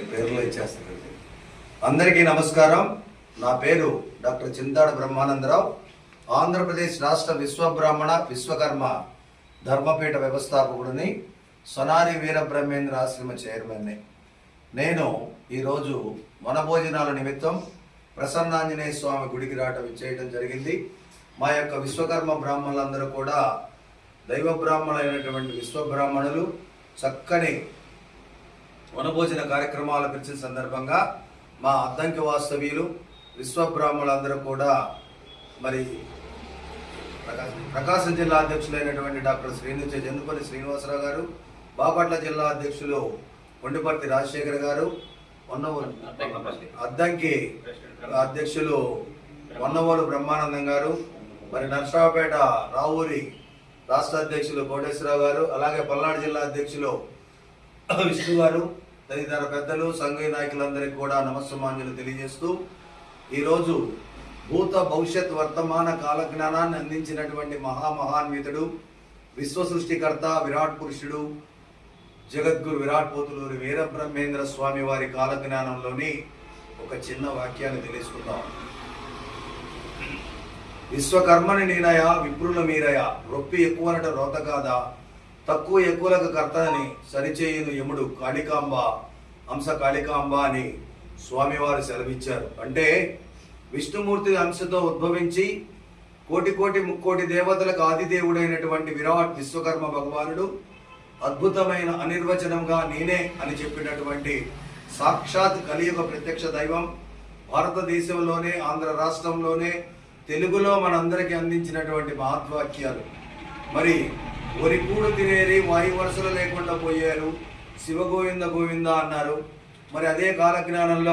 పేర్లు ఇచ్చేస్తానండి అందరికీ నమస్కారం. నా పేరు డాక్టర్ చింతాడ బ్రహ్మానందరావు. ఆంధ్రప్రదేశ్ రాష్ట్ర విశ్వబ్రాహ్మణ విశ్వకర్మ ధర్మపీఠ వ్యవస్థాపకుడిని సొనారి వీరబ్రహ్మేంద్ర ఆశ్రమ చైర్మన్ని. నేను ఈరోజు వనభోజనాల నిమిత్తం ప్రసన్నాంజనేయ స్వామి గుడికి రావటం చేయడం జరిగింది. మా యొక్క విశ్వకర్మ బ్రాహ్మణులందరూ కూడా దైవ బ్రాహ్మణులైనటువంటి విశ్వబ్రాహ్మణులు చక్కని వనభోజన కార్యక్రమాలు పిలిచిన సందర్భంగా మా అద్దంకి వాస్తవ్యులు విశ్వబ్రాహ్మణులందరూ కూడా మరి ప్రకాశం ప్రకాశం జిల్లా అధ్యక్షులైనటువంటి డాక్టర్ శ్రీను జందుపల్లి శ్రీనివాసరావు గారు బాపట్ల జిల్లా అధ్యక్షులు కొండిపర్తి రాజశేఖర్ గారు అద్దంకి అధ్యక్షులు వన్నవోలు బ్రహ్మానందం గారు మరి నర్సరావుపేట రావూరి రాష్ట్ర అధ్యక్షులు కోటేశ్వరరావు గారు అలాగే పల్నాడు జిల్లా అధ్యక్షులు విష్ణు గారు తదితర పెద్దలు సంఘ నాయకులందరికీ కూడా నమస్సమాన్యులు తెలియజేస్తూ ఈరోజు భూత భవిష్యత్ వర్తమాన కాలజ్ఞానాన్ని అందించినటువంటి మహామహాన్వితుడు విశ్వ సృష్టికర్త విరాట్ పురుషుడు జగద్గురు విరాట్ పోతులూరి వీరబ్రహ్మేంద్ర స్వామి వారి కాలజ్ఞానంలోని ఒక చిన్న వాక్యాన్ని తెలుసుకుందాం. విశ్వకర్మని నేనయా విప్రుల మీరయ రొప్పి ఎక్కువనట రోత కాదా? తక్కువ ఎక్కువలకు కర్తని సరిచేయును యముడు కాళికాంబ అంశ కాళికాంబ అని స్వామివారు సెలవిచ్చారు. అంటే విష్ణుమూర్తి అంశతో ఉద్భవించి కోటి కోటి ముక్కోటి దేవతలకు ఆదిదేవుడైనటువంటి విరాట్ విశ్వకర్మ భగవానుడు అద్భుతమైన అనిర్వచనంగా నేనే అని చెప్పినటువంటి సాక్షాత్ కలియుగ ప్రత్యక్ష దైవం భారతదేశంలోనే ఆంధ్ర రాష్ట్రంలోనే తెలుగులో మనందరికీ అందించినటువంటి మహత్వాక్యాలు మరి ఒరికూడు తినేరి వాయు వరుసలు లేకుండా పోయారు. శివ గోవింద గోవింద అన్నారు. మరి అదే కాలజ్ఞానంలో